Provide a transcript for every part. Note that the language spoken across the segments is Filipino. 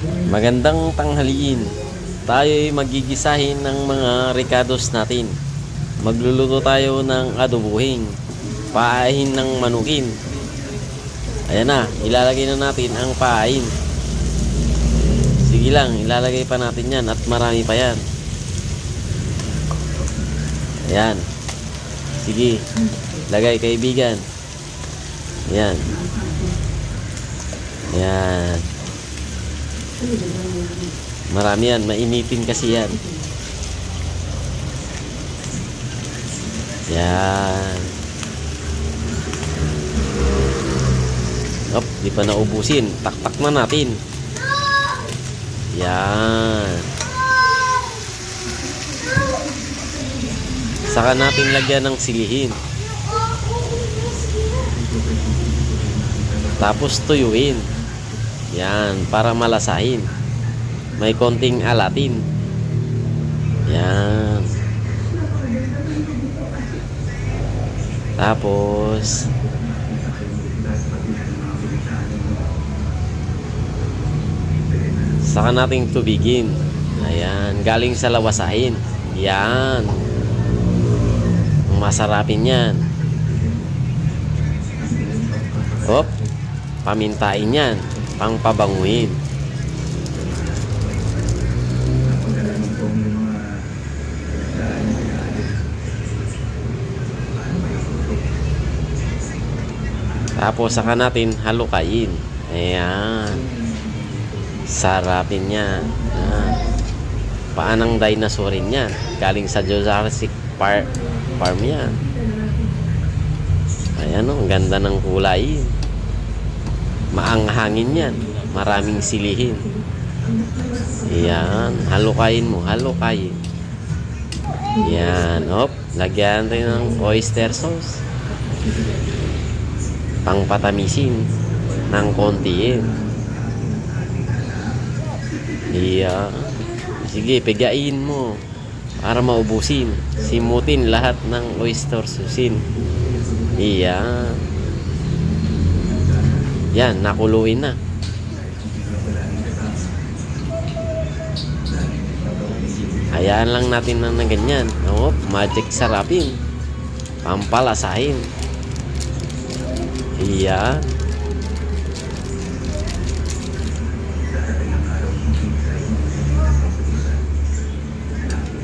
Magandang tanghaliin. Tayo'y magigisahin ng mga ricados natin. Magluluto tayo ng adobuhing. Paahin ng manukin. Ayan na, ilalagay na natin ang paahin. Sige lang, ilalagay pa natin yan at marami pa yan. Ayan. Sige, lagay kaibigan. Ayan. Ayan. Marami yan, mainitin kasi yan. Yan. Op, di pa naubusin. Taktak na natin. Yan. Saka natin lagyan ng silihin. Tapos tuyuin. Yan, para malasahin. May konting alatin. Yan. Tapos Saka nating tubigin. Ayan, galing sa lawasahin. Yan. Masarapin yan. Hop. Pamintain yan. Pangpabanguin. Tapos saka natin halukain. Ayan. Sarapin yan. Ayan. Paanang dinosaur rin yan. Galing sa Jurassic Park farm yan. Ayan o, ang ganda ng kulay. Maanghangin yan. Maraming silihin. Ayan. Halukain mo. Halukain. Yan. Op. Lagyan tayo ng oyster sauce. Pangpatamisin ng konti yun. Iya. Sige, pigain mo para maubusin. Simutin lahat ng oyster susin. Iya. Yan, nakuluin na. Hayaan lang natin na, na ganyan. Oh, magic sarapin. Pampalasahin. Iya.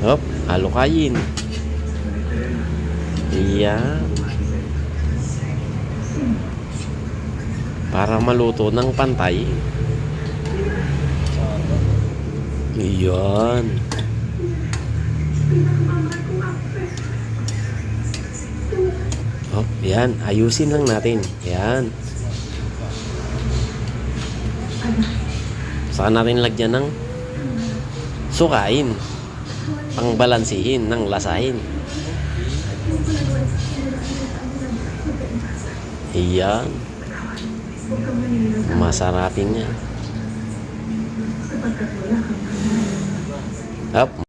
Hop, halukayin. Iya. Para maluto ng pantay. Iyan. Hop, yan. Ayusin lang natin. Yan. Saka natin lagyan ng sukain pangbalansihin ng lasahin. Iyan. Masarapin niya. Up.